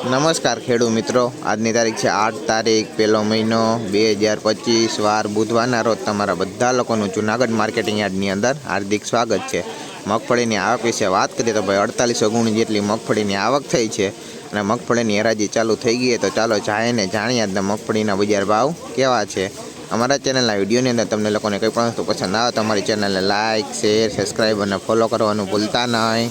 નમસ્કાર ખેડૂત મિત્રો. આજની તારીખ છે આઠ તારીખ, પહેલો મહિનો બે હજાર પચીસ, વાર બુધવારના રોજ તમારા બધા લોકોનું જુનાગઢ માર્કેટિંગ યાર્ડની અંદર હાર્દિક સ્વાગત છે. મગફળીની આવક વિશે વાત કરીએ તો ભાઈ અડતાલીસો ગુણ જેટલી મગફળીની આવક થઈ છે અને મગફળીની હરાજી ચાલુ થઈ ગઈ તો ચાલો જાણીને જાણીએ આજના મગફળીના બજાર ભાવ કેવા છે. અમારા ચેનલના વિડીયોની અંદર તમને લોકોને કંઈ પણ વસ્તુ પસંદ આવે તો અમારી ચેનલને લાઇક શેર, સબસ્ક્રાઈબ અને ફોલો કરવાનું ભૂલતા નહીં.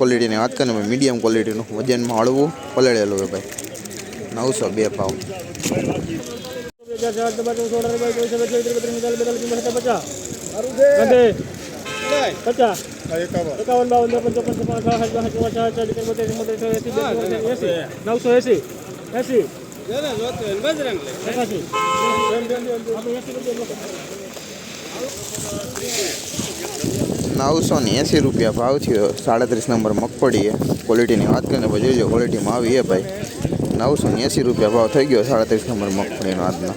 ક્વોલિટીની વાત કરીએ મીડિયમ ક્વોલિટીનું વજનમાં હળવું પલળેલું હોય ભાઈ. નવસો બે ભાવ પચાસ. એકાવન બાવન એસી નવસો એસી એસી નવસો ને એંસી રૂપિયા ભાવ થયો સાડત્રીસ નંબર મગફળી છે ક્વોલિટીની વાત કરીને ભાઈ જોઈ લો ક્વોલિટીમાં આવી છે ભાઈ નવસો ને એંસી રૂપિયા ભાવ થઈ ગયો સાડત્રીસ નંબર મગફળીનો આજનો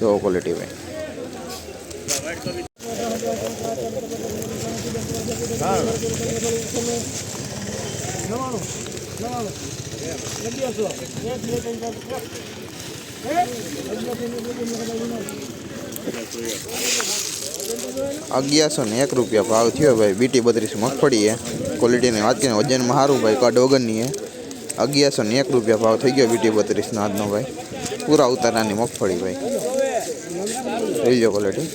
જો ક્વોલિટી ભાઈ નવાણું નવાણું અગિયારસો એક બે ત્રણ ચાર પાંચ. અગિયારસો ને એક રૂપિયા ભાવ થયો ભાઈ બીટી બત્રીસ મગફળી છે ક્વોલિટીની વાત કરીને વજનમાં સારું ભાઈ કડ વગરની છે અગિયારસો ને એક રૂપિયા ભાવ થઈ ગયો બીટી બત્રીસનો આજનો ભાઈ પૂરા ઉતારાની મગફળી ભાઈ જોઈ લો ક્વોલિટી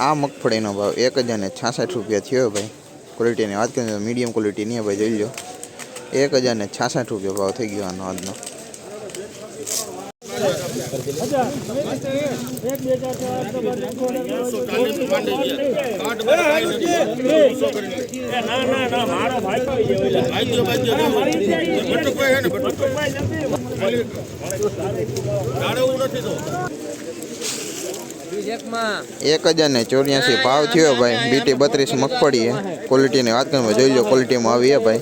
આ મગફળીનો ભાવ એક હજાર ને છાસઠ રૂપિયા થયો ભાઈ ક્વોલિટીની વાત કરીએ તો મીડિયમ ક્વોલિટીની નહીં ભાઈ જોઈ લો એક હજારને છાસઠ રૂપિયા ભાવ થઈ ગયો આનો આજનો એક એક હજાર ને ચોર્યાસી ભાવ થયો ભાઈ બીટી બત્રીસ મગફળી છે ક્વોલિટીની વાત કરીએ જોઈ લો ક્વોલિટીમાં આવી છે ભાઈ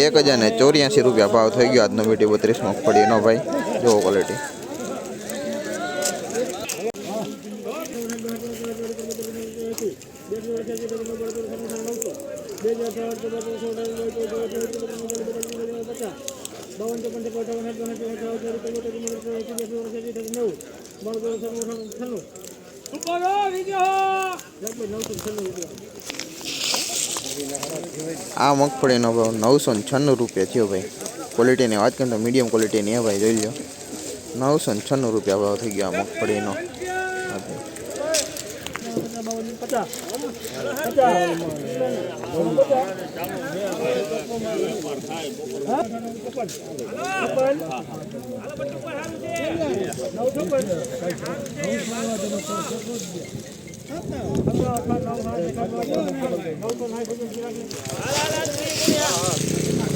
એક હજાર ને ચોર્યાસી રૂપિયા ભાવ થઈ ગયો આજનો બીટી બત્રીસ મગફળીનો ભાઈ જુઓ ક્વોલિટી બાવન ચોપન છપ્પન અઠાવન સાઠ બાસઠ ચોસઠ ચાલીસ એકતાલીસ બોતેર ચુમ્મોતેર એંસી નેવું નવ્વદ આ મગફળીનો ભાવ નવસો ને છન્નું રૂપિયા થયો ભાઈ. ક્વોલિટીની વાત કરીએ તો મીડિયમ ક્વોલિટીની એ ભાઈ, જોઈ લો નવસો ને છન્નું રૂપિયા ભાવ થઈ ગયો આ મગફળીનો. પચાસ.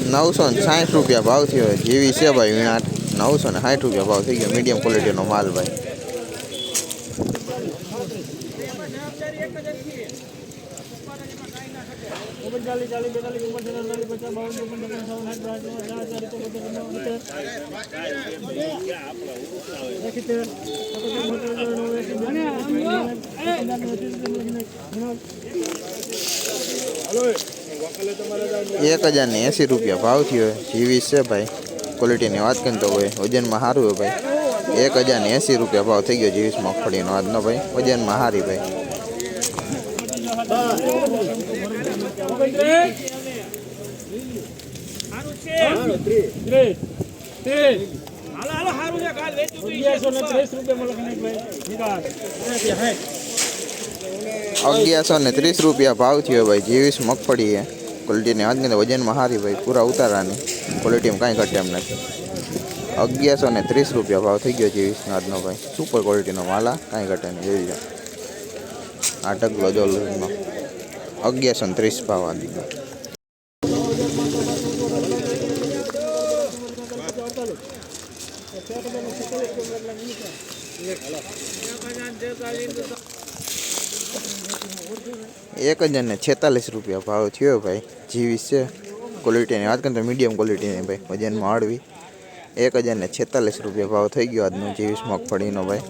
નવસો ને સાઠ રૂપિયા ભાવ થયો જેવી છે ભાઈ વીણાટ નવસો ને સાઠ રૂપિયા ભાવ થઈ ગયો મીડિયમ ક્વોલિટીનો માલ ભાઈ. ઓગણચાલીસ ચાલીસ બેતાલીસ ઓગણચાલીસ અડતાલીસ પચાસ બાવન ચોપન પચાસ સાવન સાઠ બાસઠ ચાર ચાલીસ ચોપન એકોતેર એક હજાર ને એંસી રૂપિયા ભાવ થયો જીવી છે ભાઈ ક્વોલિટીની વાત કરીએ તો ભાઈ વજનમાં સારું હોય ભાઈ એક હજાર ને એંસી રૂપિયા ભાવ થઈ ગયો જીવીસ મગફળીનો આજનો ભાઈ વજનમાં સારી ભાઈ અગિયારસો ને ત્રીસ રૂપિયા મળે ભાઈ નિકાલ અગિયારસો ને ત્રીસ રૂપિયા ભાવ થયો ભાઈ જીવીસ મગફળી છે ક્વોલિટીની વાત કરીએ તો વજનમાં સારી ભાઈ પૂરા ઉતારાની ક્વોલિટીમાં કાંઈ ઘટે એમ નથી અગિયારસો ને ત્રીસ રૂપિયા ભાવ થઈ ગયો જીવીસનો આજનો ભાઈ સુપર ક્વોલિટીનો માલા કાંઈ ઘટે નહીં જોઈ લો આ ઢગલો જો લૂઝનો અગિયારસો ને ત્રીસ ભાવ આ દીધો એક હજાર ને છેતાલીસ રૂપિયા ભાવ થયો ભાઈ જીવીસ છે ક્વોલિટીની વાત કરીએ તો મીડિયમ ક્વોલિટીની ભાઈ વજનમાં હળવી એક હજાર ને છેતાલીસ રૂપિયા ભાવ થઈ ગયો આજનો જીવીસ મગફળીનો ભાઈ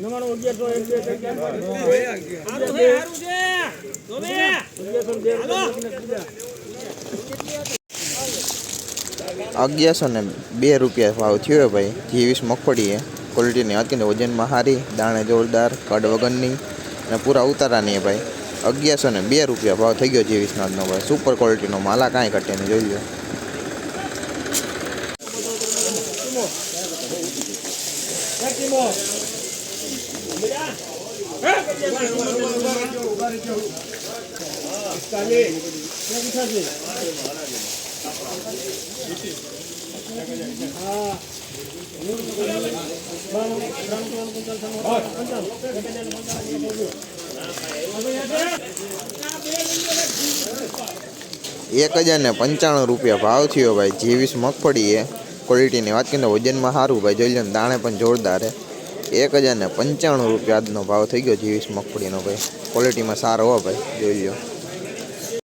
નવાણું અગિયારસો એક બે ત્રણ ચાર પાંચ અગિયારસો ને બે રૂપિયા ભાવ થયો ભાઈ. જીવીસ મગફળી છે ક્વોલિટીની કરીએ વજનમાં સારી દાણે જોરદાર, કડ વગરની અને પૂરા ઉતારાની ભાઈ. અગિયારસો ને બે રૂપિયા ભાવ થઈ ગયો જીવીસનો આજનો ભાઈ. સુપર ક્વોલિટીનો માલા કાંઈ ઘટે નહીં, જોઈ લો. એક હજાર ને પંચાણું રૂપિયા ભાવ થયો ભાઈ, જીવીસ મગફળી એ. ક્વોલિટીની વાત કરીને વજનમાં સારું ભાઈ, જોઈ લો દાણે પણ જોરદાર એક હજાર ને પંચાણું રૂપિયા આજનો ભાવ થઈ ગયો જીવીસ મગફળીનો ભાઈ. ક્વોલિટીમાં સારો હો ભાઈ, જોઈ લો